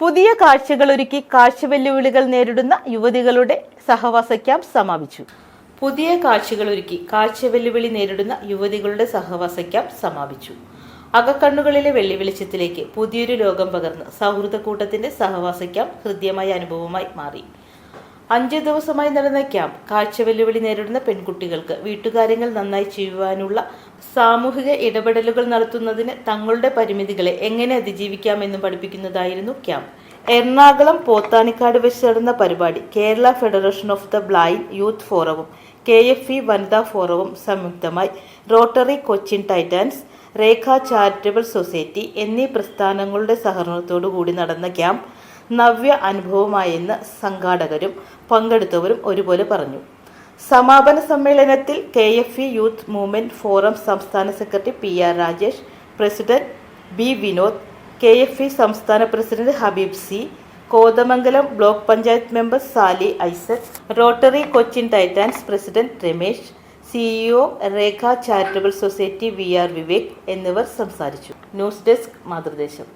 പുതിയ കാഴ്ചകൾ ഒരുക്കി കാഴ്ച വെല്ലുവിളികൾ നേരിടുന്ന യുവതികളുടെ സഹവാസ ക്യാമ്പ് സമാപിച്ചു. പുതിയ കാഴ്ചകൾ ഒരുക്കി കാഴ്ച വെല്ലുവിളി നേരിടുന്ന യുവതികളുടെ സഹവാസ ക്യാമ്പ് സമാപിച്ചു. അകക്കണ്ണുകളിലെ വെള്ളി വെളിച്ചത്തിലേക്ക് പുതിയൊരു ലോകം പകർന്ന് സൗഹൃദ കൂട്ടത്തിന്റെ സഹവാസ ക്യാമ്പ് ഹൃദ്യമായ അനുഭവമായി മാറി. അഞ്ച് ദിവസമായി നടന്ന ക്യാമ്പ് കാഴ്ച വെല്ലുവിളി നേരിടുന്ന പെൺകുട്ടികൾക്ക് വീട്ടുകാര്യങ്ങൾ നന്നായി ചെയ്യുവാനുള്ള സാമൂഹിക ഇടപെടലുകൾ നടത്തുന്നതിന് തങ്ങളുടെ പരിമിതികളെ എങ്ങനെ അതിജീവിക്കാമെന്നും പഠിപ്പിക്കുന്നതായിരുന്നു ക്യാമ്പ്. എറണാകുളം പോത്താനിക്കാട് വെച്ച് നടന്ന പരിപാടി Kerala federation of the blind youth ഫോറവും K F E വനിതാ ഫോറവും സംയുക്തമായി rotary Cochin titans Rekha charitable society എന്നീ പ്രസ്ഥാനങ്ങളുടെ സഹകരണത്തോടു കൂടി നടന്ന ക്യാമ്പ് നവ്യ അനുഭവമായെന്ന് സംഘാടകരും പങ്കെടുത്തവരും ഒരുപോലെ പറഞ്ഞു. സമാപന സമ്മേളനത്തിൽ K F E youth movement forum സംസ്ഥാന secretary P R Rajesh president B Vinod K F E സംസ്ഥാന president Habeeb C Kothamangalam block panchayat member Sali Isaac rotary Cochin titans president Ramesh CEO Rekha charitable society V R Vivek എന്നിവർ സംസാരിച്ചു. News desk Mathrudesam.